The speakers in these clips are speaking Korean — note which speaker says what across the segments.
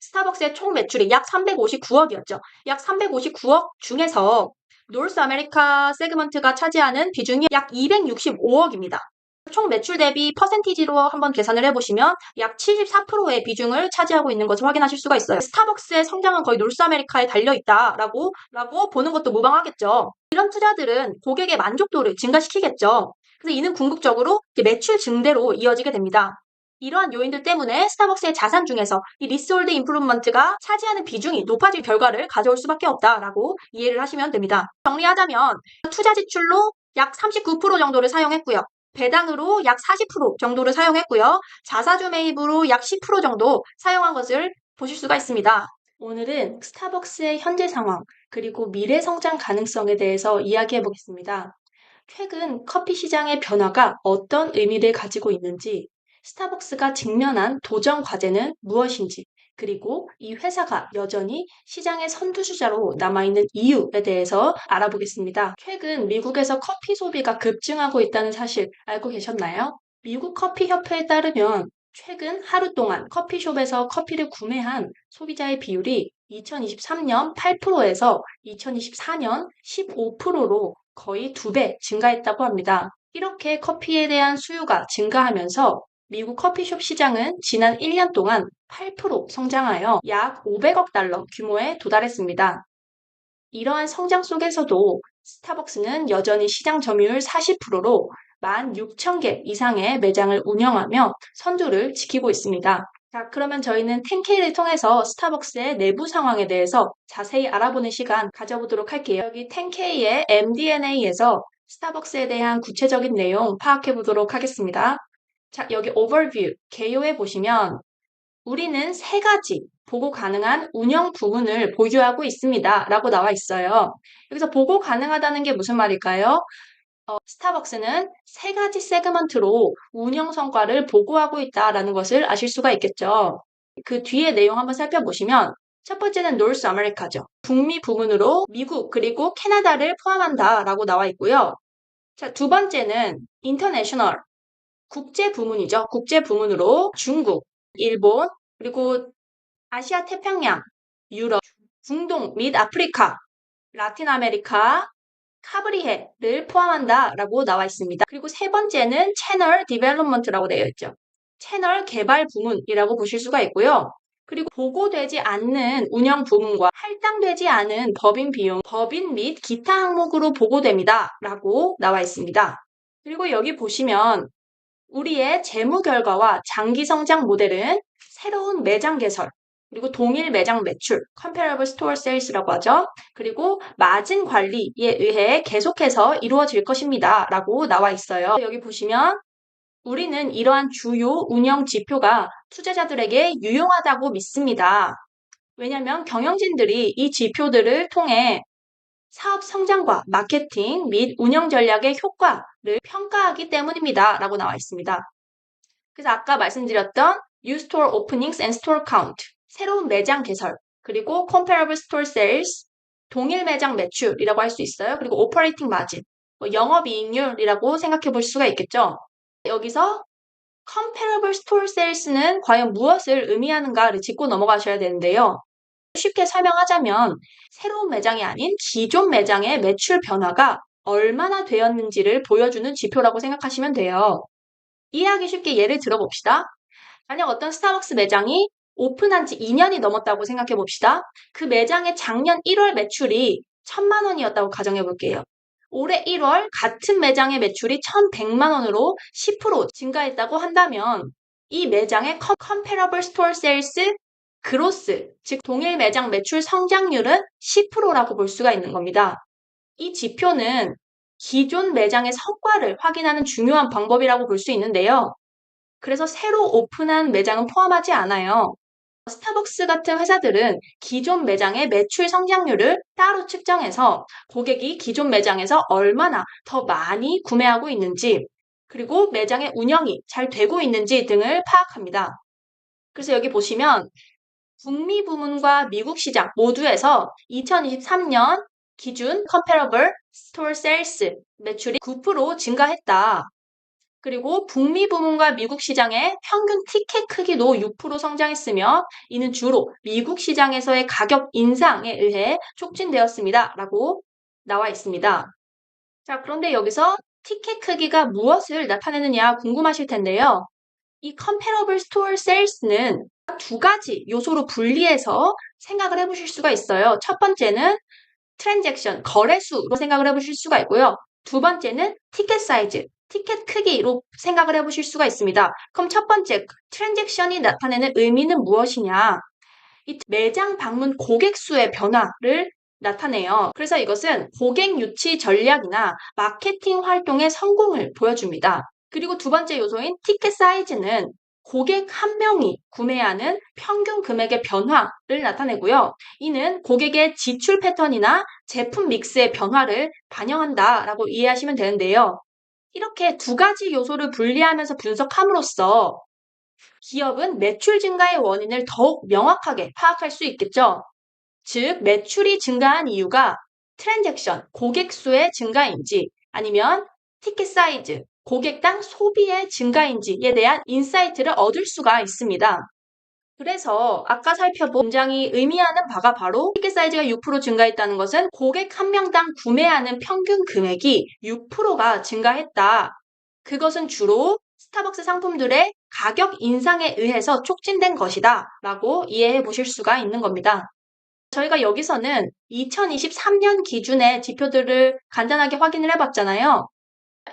Speaker 1: 스타벅스의 총 매출이 약 359억이었죠. 약 359억 중에서 노스 아메리카 세그먼트가 차지하는 비중이 약 265억입니다. 총 매출 대비 퍼센티지로 한번 계산을 해보시면 약 74%의 비중을 차지하고 있는 것을 확인하실 수가 있어요. 스타벅스의 성장은 거의 노스 아메리카에 달려있다라고 라고 보는 것도 무방하겠죠. 이런 투자들은 고객의 만족도를 증가시키겠죠. 그래서 이는 궁극적으로 매출 증대로 이어지게 됩니다. 이러한 요인들 때문에 스타벅스의 자산 중에서 이 리스홀드 임프루먼트가 차지하는 비중이 높아질 결과를 가져올 수밖에 없다라고 이해를 하시면 됩니다. 정리하자면 투자 지출로 약 39% 정도를 사용했고요. 배당으로 약 40% 정도를 사용했고요. 자사주 매입으로 약 10% 정도 사용한 것을 보실 수가 있습니다. 오늘은 스타벅스의 현재 상황 그리고 미래 성장 가능성에 대해서 이야기해 보겠습니다. 최근 커피 시장의 변화가 어떤 의미를 가지고 있는지, 스타벅스가 직면한 도전 과제는 무엇인지, 그리고 이 회사가 여전히 시장의 선두주자로 남아있는 이유에 대해서 알아보겠습니다. 최근 미국에서 커피 소비가 급증하고 있다는 사실 알고 계셨나요? 미국 커피 협회에 따르면 최근 하루 동안 커피숍에서 커피를 구매한 소비자의 비율이 2023년 8%에서 2024년 15%로 거의 두 배 증가했다고 합니다. 이렇게 커피에 대한 수요가 증가하면서 미국 커피숍 시장은 지난 1년 동안 8% 성장하여 약 500억 달러 규모에 도달했습니다. 이러한 성장 속에서도 스타벅스는 여전히 시장 점유율 40%로 16,000개 이상의 매장을 운영하며 선두를 지키고 있습니다. 자, 그러면 저희는 10K를 통해서 스타벅스의 내부 상황에 대해서 자세히 알아보는 시간 가져보도록 할게요. 여기 10K의 MD&A에서 스타벅스에 대한 구체적인 내용 파악해 보도록 하겠습니다. 자, 여기 overview, 개요에 보시면 우리는 세 가지 보고 가능한 운영 부문을 보유하고 있습니다. 라고 나와 있어요. 여기서 보고 가능하다는 게 무슨 말일까요? 어, 스타벅스는 세 가지 세그먼트로 운영 성과를 보고하고 있다라는 것을 아실 수가 있겠죠. 그 뒤에 내용 한번 살펴보시면 첫 번째는 노스 아메리카죠. 북미 부문으로 미국 그리고 캐나다를 포함한다라고 나와 있고요. 자, 두 번째는 인터내셔널 국제 부문이죠. 국제 부문으로 중국, 일본, 그리고 아시아 태평양, 유럽, 중동 및 아프리카, 라틴 아메리카, 카브리해를 포함한다라고 나와 있습니다. 그리고 세 번째는 채널 디벨롭먼트라고 되어 있죠. 채널 개발 부문이라고 보실 수가 있고요. 그리고 보고되지 않는 운영 부문과 할당되지 않은 법인 비용, 법인 및 기타 항목으로 보고됩니다. 라고 나와 있습니다. 그리고 여기 보시면 우리의 재무 결과와 장기 성장 모델은 새로운 매장 개설, 그리고 동일 매장 매출, comparable store sales라고 하죠. 그리고 마진 관리에 의해 계속해서 이루어질 것입니다. 라고 나와 있어요. 여기 보시면 우리는 이러한 주요 운영 지표가 투자자들에게 유용하다고 믿습니다. 왜냐하면 경영진들이 이 지표들을 통해 사업 성장과 마케팅 및 운영 전략의 효과를 평가하기 때문입니다. 라고 나와 있습니다. 그래서 아까 말씀드렸던 New Store Openings and Store Count, 새로운 매장 개설, 그리고 Comparable Store Sales, 동일 매장 매출이라고 할 수 있어요. 그리고 Operating Margin, 뭐 영업이익률이라고 생각해 볼 수가 있겠죠. 여기서 Comparable Store Sales는 과연 무엇을 의미하는가를 짚고 넘어가셔야 되는데요. 쉽게 설명하자면 새로운 매장이 아닌 기존 매장의 매출 변화가 얼마나 되었는지를 보여주는 지표라고 생각하시면 돼요. 이해하기 쉽게 예를 들어봅시다. 만약 어떤 스타벅스 매장이 오픈한 지 2년이 넘었다고 생각해 봅시다. 그 매장의 작년 1월 매출이 1000만 원이었다고 가정해 볼게요. 올해 1월 같은 매장의 매출이 1100만 원으로 10% 증가했다고 한다면 이 매장의 comparable store sales 그로스, 즉 동일 매장 매출 성장률은 10%라고 볼 수가 있는 겁니다. 이 지표는 기존 매장의 성과를 확인하는 중요한 방법이라고 볼 수 있는데요. 그래서 새로 오픈한 매장은 포함하지 않아요. 스타벅스 같은 회사들은 기존 매장의 매출 성장률을 따로 측정해서 고객이 기존 매장에서 얼마나 더 많이 구매하고 있는지, 그리고 매장의 운영이 잘 되고 있는지 등을 파악합니다. 그래서 여기 보시면 북미 부문과 미국 시장 모두에서 2023년 기준 comparable store sales 매출이 9% 증가했다. 그리고 북미 부문과 미국 시장의 평균 티켓 크기도 6% 성장했으며 이는 주로 미국 시장에서의 가격 인상에 의해 촉진되었습니다. 라고 나와 있습니다. 자, 그런데 여기서 티켓 크기가 무엇을 나타내느냐 궁금하실 텐데요. 이 comparable store sales는 두 가지 요소로 분리해서 생각을 해보실 수가 있어요. 첫 번째는 트랜잭션, 거래수로 생각을 해보실 수가 있고요. 두 번째는 티켓 사이즈, 티켓 크기로 생각을 해보실 수가 있습니다. 그럼 첫 번째, 트랜잭션이 나타내는 의미는 무엇이냐? 이 매장 방문 고객 수의 변화를 나타내요. 그래서 이것은 고객 유치 전략이나 마케팅 활동의 성공을 보여줍니다. 그리고 두 번째 요소인 티켓 사이즈는 고객 한 명이 구매하는 평균 금액의 변화를 나타내고요. 이는 고객의 지출 패턴이나 제품 믹스의 변화를 반영한다라고 이해하시면 되는데요. 이렇게 두 가지 요소를 분리하면서 분석함으로써 기업은 매출 증가의 원인을 더욱 명확하게 파악할 수 있겠죠. 즉, 매출이 증가한 이유가 트랜잭션, 고객 수의 증가인지 아니면 티켓 사이즈, 고객당 소비의 증가인지에 대한 인사이트를 얻을 수가 있습니다. 그래서 아까 살펴본 문장이 의미하는 바가 바로 티켓 사이즈가 6% 증가했다는 것은 고객 한 명당 구매하는 평균 금액이 6%가 증가했다. 그것은 주로 스타벅스 상품들의 가격 인상에 의해서 촉진된 것이다. 라고 이해해 보실 수가 있는 겁니다. 저희가 여기서는 2023년 기준의 지표들을 간단하게 확인을 해봤잖아요.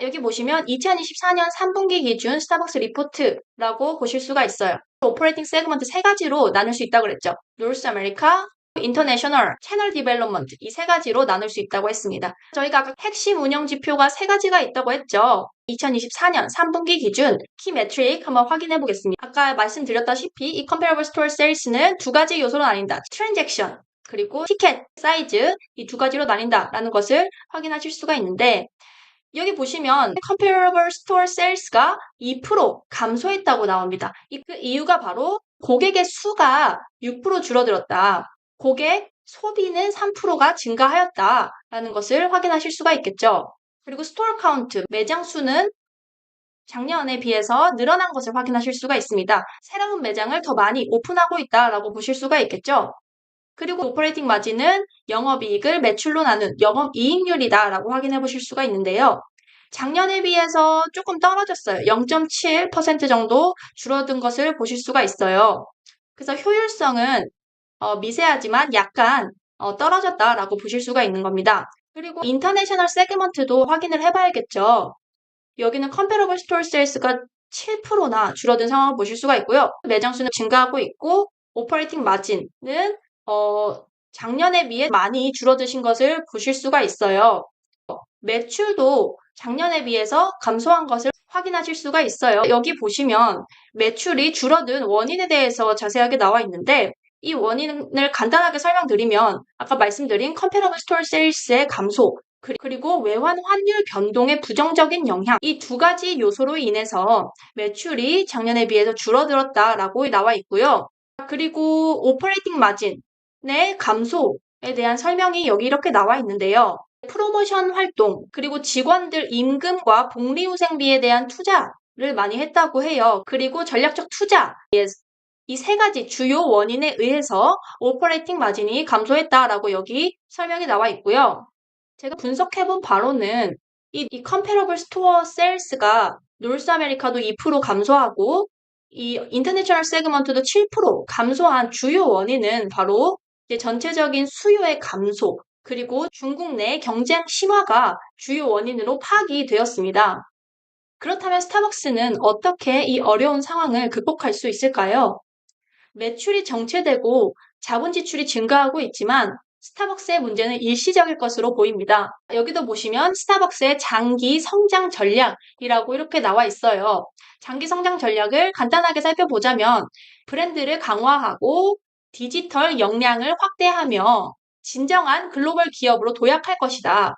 Speaker 1: 여기 보시면 2024년 3분기 기준 스타벅스 리포트라고 보실 수가 있어요. 오퍼레이팅 세그먼트 세 가지로 나눌 수 있다고 그랬죠. 노스 아메리카, 인터내셔널, 채널 디벨롭먼트 이 세 가지로 나눌 수 있다고 했습니다. 저희가 아까 핵심 운영 지표가 세 가지가 있다고 했죠. 2024년 3분기 기준 키 매트릭 한번 확인해 보겠습니다. 아까 말씀드렸다시피 이 comparable store sales는 두 가지 요소로 나뉜다. 트랜잭션 그리고 티켓 사이즈 이 두 가지로 나뉜다라는 것을 확인하실 수가 있는데 여기 보시면 comparable store sales가 2% 감소했다고 나옵니다. 이그 이유가 바로 고객의 수가 6% 줄어들었다. 고객 소비는 3%가 증가하였다라는 것을 확인하실 수가 있겠죠. 그리고 스토어 카운트, 매장 수는 작년에 비해서 늘어난 것을 확인하실 수가 있습니다. 새로운 매장을 더 많이 오픈하고 있다라고 보실 수가 있겠죠. 그리고 오퍼레이팅 마진은 영업이익을 매출로 나눈 영업이익률이다라고 확인해 보실 수가 있는데요. 작년에 비해서 조금 떨어졌어요. 0.7% 정도 줄어든 것을 보실 수가 있어요. 그래서 효율성은 어, 미세하지만 약간 어, 떨어졌다라고 보실 수가 있는 겁니다. 그리고 인터내셔널 세그먼트도 확인을 해봐야겠죠. 여기는 컴페러블 스토어 세일스가 7%나 줄어든 상황을 보실 수가 있고요. 매장 수는 증가하고 있고 오퍼레이팅 마진은 어, 작년에 비해 많이 줄어드신 것을 보실 수가 있어요. 매출도 작년에 비해서 감소한 것을 확인하실 수가 있어요. 여기 보시면 매출이 줄어든 원인에 대해서 자세하게 나와 있는데 이 원인을 간단하게 설명드리면 아까 말씀드린 컴페러블 스토어 세일스의 감소 그리고 외환 환율 변동의 부정적인 영향 이 두 가지 요소로 인해서 매출이 작년에 비해서 줄어들었다라고 나와 있고요. 그리고 오퍼레이팅 마진 의 감소에 대한 설명이 여기 이렇게 나와 있는데요. 프로모션 활동 그리고 직원들 임금과 복리후생비에 대한 투자를 많이 했다고 해요. 그리고 전략적 투자 이 세 가지 주요 원인에 의해서 오퍼레이팅 마진이 감소했다라고 여기 설명이 나와 있고요. 제가 분석해본 바로는 이, 이 comparable store sales가 노스 아메리카도 2% 감소하고 이 인터내셔널 세그먼트도 7% 감소한 주요 원인은 바로 전체적인 수요의 감소 그리고 중국 내 경쟁 심화가 주요 원인으로 파악이 되었습니다. 그렇다면 스타벅스는 어떻게 이 어려운 상황을 극복할 수 있을까요? 매출이 정체되고 자본 지출이 증가하고 있지만 스타벅스의 문제는 일시적일 것으로 보입니다. 여기도 보시면 스타벅스의 장기 성장 전략이라고 이렇게 나와 있어요. 장기 성장 전략을 간단하게 살펴보자면 브랜드를 강화하고 디지털 역량을 확대하며 진정한 글로벌 기업으로 도약할 것이다.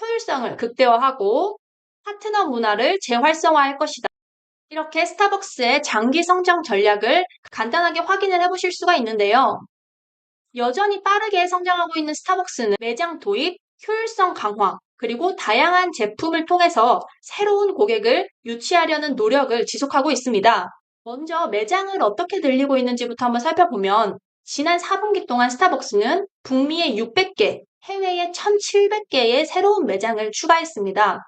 Speaker 1: 효율성을 극대화하고 파트너 문화를 재활성화할 것이다. 이렇게 스타벅스의 장기 성장 전략을 간단하게 확인을 해보실 수가 있는데요. 여전히 빠르게 성장하고 있는 스타벅스는 매장 도입, 효율성 강화, 그리고 다양한 제품을 통해서 새로운 고객을 유치하려는 노력을 지속하고 있습니다. 먼저 매장을 어떻게 늘리고 있는지부터 한번 살펴보면 지난 4분기 동안 스타벅스는 북미에 600개, 해외에 1,700개의 새로운 매장을 추가했습니다.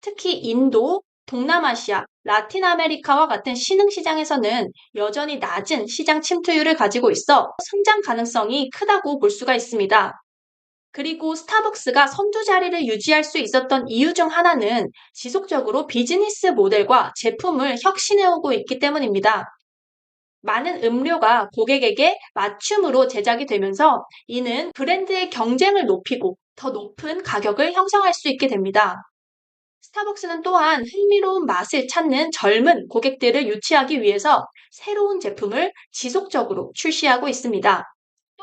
Speaker 1: 특히 인도, 동남아시아, 라틴 아메리카와 같은 신흥 시장에서는 여전히 낮은 시장 침투율을 가지고 있어 성장 가능성이 크다고 볼 수가 있습니다. 그리고 스타벅스가 선두 자리를 유지할 수 있었던 이유 중 하나는 지속적으로 비즈니스 모델과 제품을 혁신해오고 있기 때문입니다. 많은 음료가 고객에게 맞춤으로 제작이 되면서 이는 브랜드의 경쟁을 높이고 더 높은 가격을 형성할 수 있게 됩니다. 스타벅스는 또한 흥미로운 맛을 찾는 젊은 고객들을 유치하기 위해서 새로운 제품을 지속적으로 출시하고 있습니다.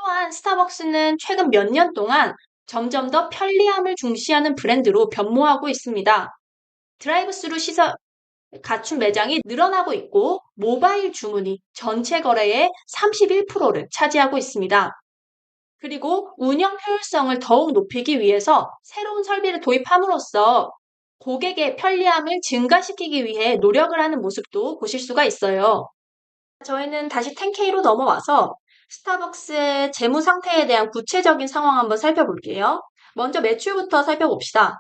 Speaker 1: 또한 스타벅스는 최근 몇 년 동안 점점 더 편리함을 중시하는 브랜드로 변모하고 있습니다. 드라이브스루 시설 갖춘 매장이 늘어나고 있고 모바일 주문이 전체 거래의 31%를 차지하고 있습니다. 그리고 운영 효율성을 더욱 높이기 위해서 새로운 설비를 도입함으로써 고객의 편리함을 증가시키기 위해 노력을 하는 모습도 보실 수가 있어요. 저희는 다시 10K로 넘어와서 스타벅스의 재무 상태에 대한 구체적인 상황 한번 살펴볼게요. 먼저 매출부터 살펴봅시다.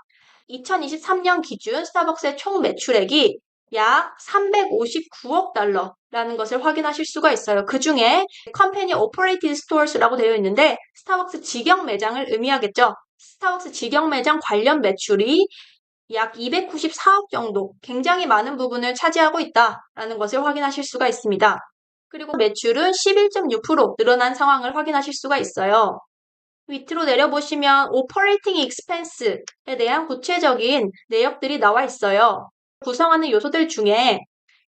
Speaker 1: 2023년 기준 스타벅스의 총 매출액이 약 359억 달러라는 것을 확인하실 수가 있어요. 그 중에 컴퍼니 오퍼레이티드 스토어스라고 되어 있는데 스타벅스 직영 매장을 의미하겠죠. 스타벅스 직영 매장 관련 매출이 약 294억 정도 굉장히 많은 부분을 차지하고 있다라는 것을 확인하실 수가 있습니다. 그리고 매출은 11.6% 늘어난 상황을 확인하실 수가 있어요. 밑으로 내려보시면 오퍼레이팅 익스펜스에 대한 구체적인 내역들이 나와 있어요. 구성하는 요소들 중에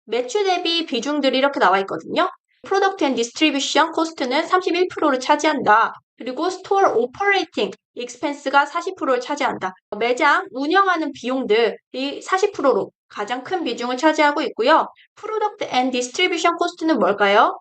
Speaker 1: 매출 대비 비중들이 이렇게 나와 있거든요. 프로덕트 앤 디스트리뷰션 코스트는 31%를 차지한다. 그리고 스토어 오퍼레이팅 익스펜스가 40%를 차지한다. 매장 운영하는 비용들이 40%로 가장 큰 비중을 차지하고 있고요. 프로덕트 앤 디스트리뷰션 코스트는 뭘까요?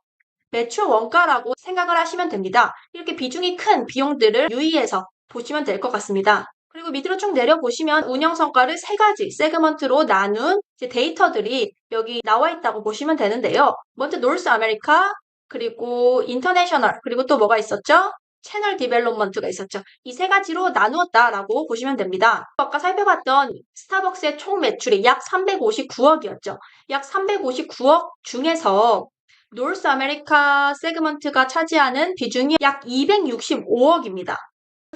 Speaker 1: 매출 원가라고 생각을 하시면 됩니다. 이렇게 비중이 큰 비용들을 유의해서 보시면 될 것 같습니다. 그리고 밑으로 쭉 내려보시면 운영 성과를 세 가지 세그먼트로 나눈 데이터들이 여기 나와 있다고 보시면 되는데요. 먼저 노스 아메리카, 그리고 인터내셔널, 그리고 또 뭐가 있었죠? 채널 디벨롭먼트가 있었죠. 이 세 가지로 나누었다라고 보시면 됩니다. 아까 살펴봤던 스타벅스의 총 매출이 약 359억이었죠. 약 359억 중에서 노스 아메리카 세그먼트가 차지하는 비중이 약 265억입니다.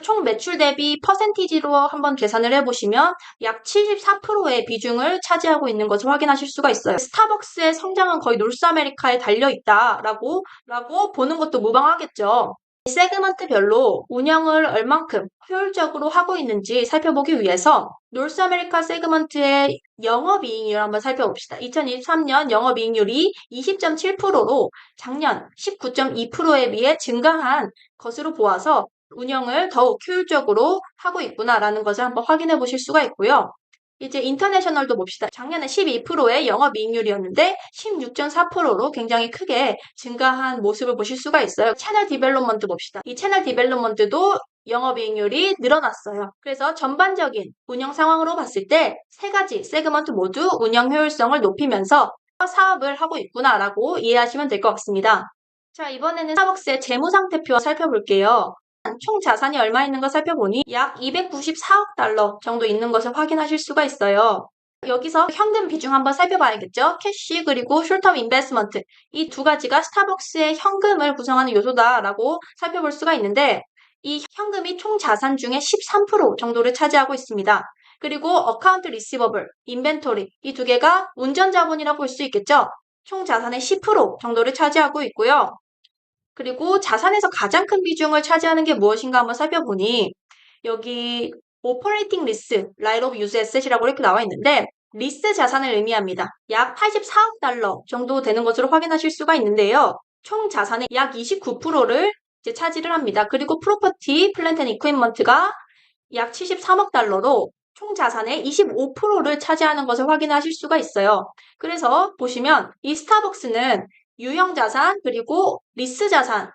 Speaker 1: 총 매출 대비 퍼센티지로 한번 계산을 해보시면 약 74%의 비중을 차지하고 있는 것을 확인하실 수가 있어요. 스타벅스의 성장은 거의 노스 아메리카에 달려 있다라고 라고 보는 것도 무방하겠죠. 세그먼트별로 운영을 얼만큼 효율적으로 하고 있는지 살펴보기 위해서 노스 아메리카 세그먼트의 영업이익률을 한번 살펴봅시다. 2023년 영업이익률이 20.7%로 작년 19.2%에 비해 증가한 것으로 보아서 운영을 더욱 효율적으로 하고 있구나라는 것을 한번 확인해 보실 수가 있고요. 이제 인터내셔널도 봅시다. 작년에 12%의 영업이익률이었는데 16.4%로 굉장히 크게 증가한 모습을 보실 수가 있어요. 채널 디벨롭먼트 봅시다. 이 채널 디벨롭먼트도 영업이익률이 늘어났어요. 그래서 전반적인 운영 상황으로 봤을 때 세 가지 세그먼트 모두 운영 효율성을 높이면서 사업을 하고 있구나라고 이해하시면 될 것 같습니다. 자, 이번에는 스타벅스의 재무상태표 살펴볼게요. 총 자산이 얼마 있는 걸 살펴보니 약 294억 달러 정도 있는 것을 확인하실 수가 있어요. 여기서 현금 비중 한번 살펴봐야겠죠? 캐시 그리고 숄텀 인베스먼트 이 두 가지가 스타벅스의 현금을 구성하는 요소다라고 살펴볼 수가 있는데 이 현금이 총 자산 중에 13% 정도를 차지하고 있습니다. 그리고 어카운트 리시버블, 인벤토리 이 두 개가 운전 자본이라고 볼 수 있겠죠? 총 자산의 10% 정도를 차지하고 있고요. 그리고 자산에서 가장 큰 비중을 차지하는 게 무엇인가 한번 살펴보니 여기 오퍼레이팅 리스, 라이트 오브 유즈 에셋이라고 이렇게 나와 있는데 리스 자산을 의미합니다. 약 84억 달러 정도 되는 것으로 확인하실 수가 있는데요. 총 자산의 약 29%를 이제 차지를 합니다. 그리고 프로퍼티, 플랜트 앤 이퀴먼트가 약 73억 달러로 총 자산의 25%를 차지하는 것을 확인하실 수가 있어요. 그래서 보시면 이 스타벅스는 유형 자산 그리고 리스 자산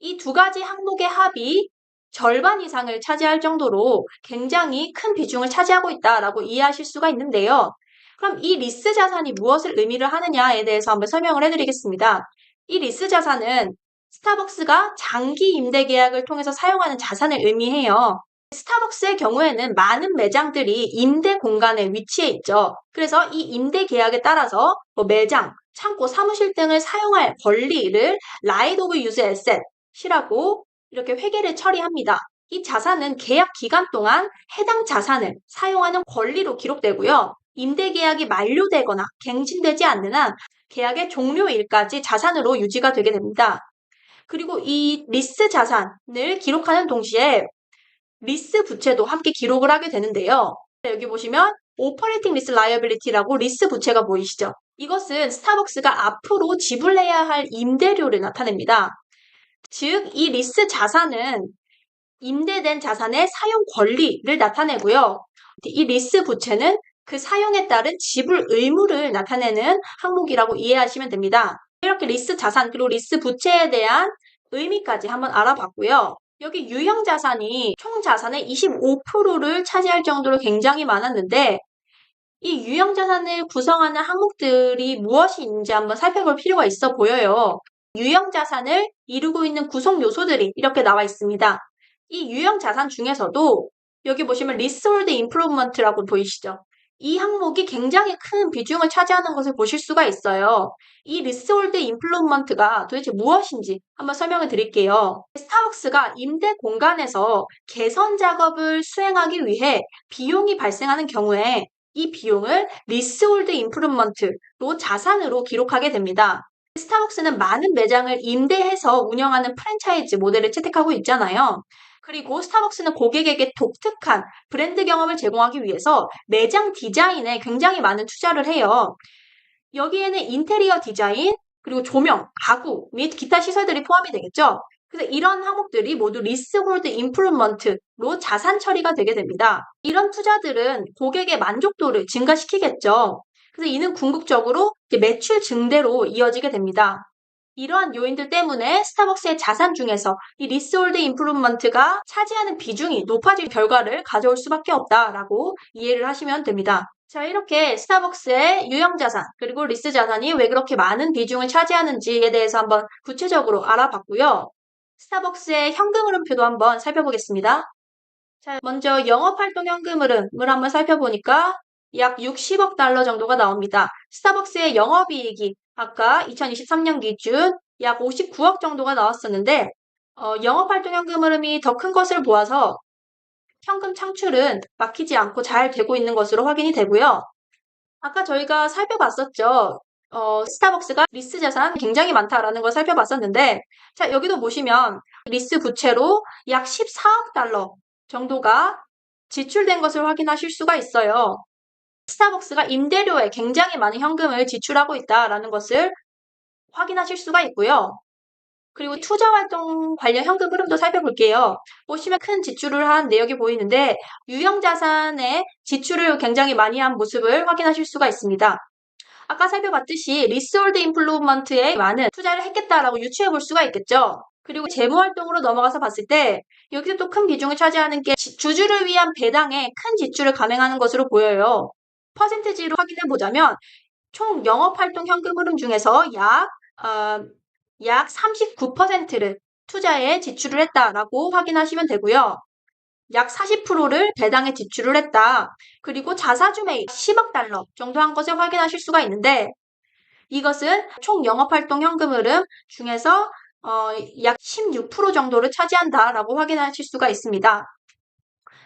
Speaker 1: 이 두 가지 항목의 합이 절반 이상을 차지할 정도로 굉장히 큰 비중을 차지하고 있다라고 이해하실 수가 있는데요. 그럼 이 리스 자산이 무엇을 의미를 하느냐에 대해서 한번 설명을 해드리겠습니다. 이 리스 자산은 스타벅스가 장기 임대 계약을 통해서 사용하는 자산을 의미해요. 스타벅스의 경우에는 많은 매장들이 임대 공간에 위치해 있죠. 그래서 이 임대 계약에 따라서 뭐 매장, 창고, 사무실 등을 사용할 권리를 right of use asset이라고 이렇게 회계를 처리합니다. 이 자산은 계약 기간 동안 해당 자산을 사용하는 권리로 기록되고요. 임대 계약이 만료되거나 갱신되지 않는 한 계약의 종료일까지 자산으로 유지가 되게 됩니다. 그리고 이 리스 자산을 기록하는 동시에 리스 부채도 함께 기록을 하게 되는데요. 여기 보시면 오퍼레이팅 리스 라이어빌리티라고 리스 부채가 보이시죠? 이것은 스타벅스가 앞으로 지불해야 할 임대료를 나타냅니다. 즉, 이 리스 자산은 임대된 자산의 사용 권리를 나타내고요. 이 리스 부채는 그 사용에 따른 지불 의무를 나타내는 항목이라고 이해하시면 됩니다. 이렇게 리스 자산 그리고 리스 부채에 대한 의미까지 한번 알아봤고요. 여기 유형 자산이 총 자산의 25%를 차지할 정도로 굉장히 많았는데 이 유형 자산을 구성하는 항목들이 무엇이 있는지 한번 살펴볼 필요가 있어 보여요. 유형 자산을 이루고 있는 구성 요소들이 이렇게 나와 있습니다. 이 유형 자산 중에서도 여기 보시면 리스홀드 임프루먼트라고 보이시죠? 이 항목이 굉장히 큰 비중을 차지하는 것을 보실 수가 있어요. 이 리스홀드 임플루먼트가 도대체 무엇인지 한번 설명을 드릴게요. 스타벅스가 임대 공간에서 개선 작업을 수행하기 위해 비용이 발생하는 경우에 이 비용을 리스홀드 임프루먼트로 자산으로 기록하게 됩니다. 스타벅스는 많은 매장을 임대해서 운영하는 프랜차이즈 모델을 채택하고 있잖아요. 그리고 스타벅스는 고객에게 독특한 브랜드 경험을 제공하기 위해서 매장 디자인에 굉장히 많은 투자를 해요. 여기에는 인테리어 디자인, 그리고 조명, 가구 및 기타 시설들이 포함이 되겠죠. 그래서 이런 항목들이 모두 리스홀드 임프루먼트로 자산 처리가 되게 됩니다. 이런 투자들은 고객의 만족도를 증가시키겠죠. 그래서 이는 궁극적으로 매출 증대로 이어지게 됩니다. 이러한 요인들 때문에 스타벅스의 자산 중에서 이 리스홀드 임프루먼트가 차지하는 비중이 높아질 결과를 가져올 수밖에 없다라고 이해를 하시면 됩니다. 자, 이렇게 스타벅스의 유형 자산, 그리고 리스 자산이 왜 그렇게 많은 비중을 차지하는지에 대해서 한번 구체적으로 알아봤고요. 스타벅스의 현금 흐름표도 한번 살펴보겠습니다. 자, 먼저 영업활동 현금 흐름을 한번 살펴보니까 약 60억 달러 정도가 나옵니다. 스타벅스의 영업이익이 아까 2023년 기준 약 59억 정도가 나왔었는데 어, 영업활동 현금 흐름이 더 큰 것을 보아서 현금 창출은 막히지 않고 잘 되고 있는 것으로 확인이 되고요. 아까 저희가 살펴봤었죠. 어, 스타벅스가 리스 자산 굉장히 많다라는 걸 살펴봤었는데 자 여기도 보시면 리스 부채로 약 14억 달러 정도가 지출된 것을 확인하실 수가 있어요. 스타벅스가 임대료에 굉장히 많은 현금을 지출하고 있다라는 것을 확인하실 수가 있고요. 그리고 투자 활동 관련 현금 흐름도 살펴볼게요. 보시면 큰 지출을 한 내역이 보이는데 유형 자산에 지출을 굉장히 많이 한 모습을 확인하실 수가 있습니다. 아까 살펴봤듯이 리스홀드 인플루먼트에 많은 투자를 했겠다라고 유추해 볼 수가 있겠죠. 그리고 재무 활동으로 넘어가서 봤을 때 여기서 또 큰 비중을 차지하는 게 주주를 위한 배당에 큰 지출을 감행하는 것으로 보여요. 퍼센테지로 확인해 보자면 총 영업활동 현금 흐름 중에서 약, 어, 약 39%를 투자에 지출을 했다라고 확인하시면 되고요. 약 40%를 배당에 지출을 했다. 그리고 자사주 매입 10억 달러 정도 한 것을 확인하실 수가 있는데 이것은 총 영업활동 현금 흐름 중에서 어, 약 16% 정도를 차지한다라고 확인하실 수가 있습니다.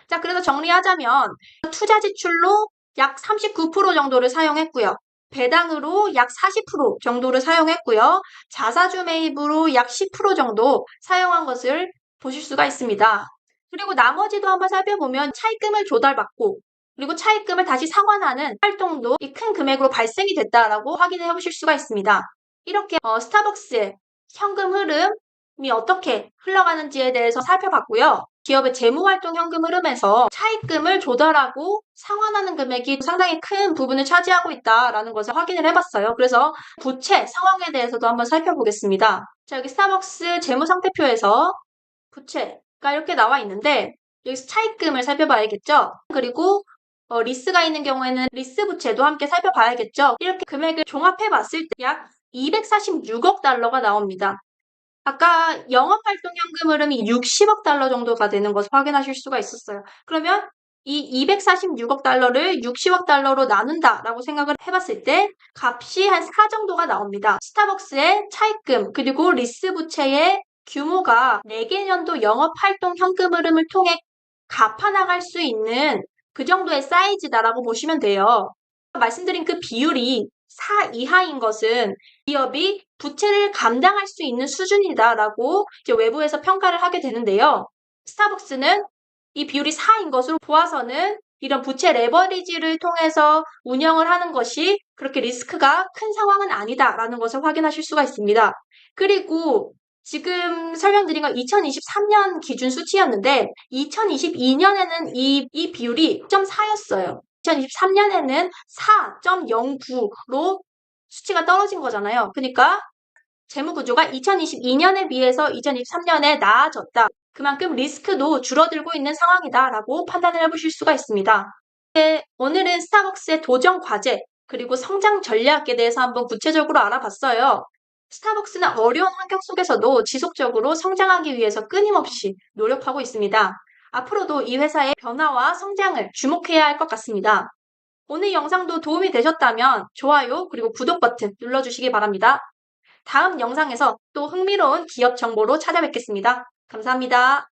Speaker 1: 자, 그래서 정리하자면 투자 지출로 약 39% 정도를 사용했고요. 배당으로 약 40% 정도를 사용했고요. 자사주 매입으로 약 10% 정도 사용한 것을 보실 수가 있습니다. 그리고 나머지도 한번 살펴보면 차입금을 조달받고 그리고 차입금을 다시 상환하는 활동도 큰 금액으로 발생이 됐다라고 확인해 보실 수가 있습니다. 이렇게 어, 스타벅스의 현금 흐름이 어떻게 흘러가는지에 대해서 살펴봤고요. 기업의 재무활동 현금 흐름에서 차입금을 조달하고 상환하는 금액이 상당히 큰 부분을 차지하고 있다라는 것을 확인을 해봤어요. 그래서 부채 상황에 대해서도 한번 살펴보겠습니다. 자, 여기 스타벅스 재무상태표에서 부채 이렇게 나와 있는데 여기서 차입금을 살펴봐야겠죠. 그리고 어, 리스가 있는 경우에는 리스 부채도 함께 살펴봐야겠죠. 이렇게 금액을 종합해 봤을 때 약 246억 달러가 나옵니다. 아까 영업활동 현금 흐름이 60억 달러 정도가 되는 것을 확인하실 수가 있었어요. 그러면 이 246억 달러를 60억 달러로 나눈다라고 생각을 해봤을 때 값이 한 4 정도가 나옵니다. 스타벅스의 차입금 그리고 리스 부채의 규모가 4개년도 영업활동 현금 흐름을 통해 갚아나갈 수 있는 그 정도의 사이즈다라고 보시면 돼요. 말씀드린 그 비율이 4 이하인 것은 기업이 부채를 감당할 수 있는 수준이다라고 외부에서 평가를 하게 되는데요. 스타벅스는 이 비율이 4인 것으로 보아서는 이런 부채 레버리지를 통해서 운영을 하는 것이 그렇게 리스크가 큰 상황은 아니다라는 것을 확인하실 수가 있습니다. 그리고 지금 설명드린 건 2023년 기준 수치였는데 2022년에는 이, 이 비율이 0.4였어요. 2023년에는 4.09로 수치가 떨어진 거잖아요. 그러니까 재무 구조가 2022년에 비해서 2023년에 나아졌다. 그만큼 리스크도 줄어들고 있는 상황이다라고 판단을 해보실 수가 있습니다. 네, 오늘은 스타벅스의 도전 과제 그리고 성장 전략에 대해서 한번 구체적으로 알아봤어요. 스타벅스는 어려운 환경 속에서도 지속적으로 성장하기 위해서 끊임없이 노력하고 있습니다. 앞으로도 이 회사의 변화와 성장을 주목해야 할 것 같습니다. 오늘 영상도 도움이 되셨다면 좋아요 그리고 구독 버튼 눌러주시기 바랍니다. 다음 영상에서 또 흥미로운 기업 정보로 찾아뵙겠습니다. 감사합니다.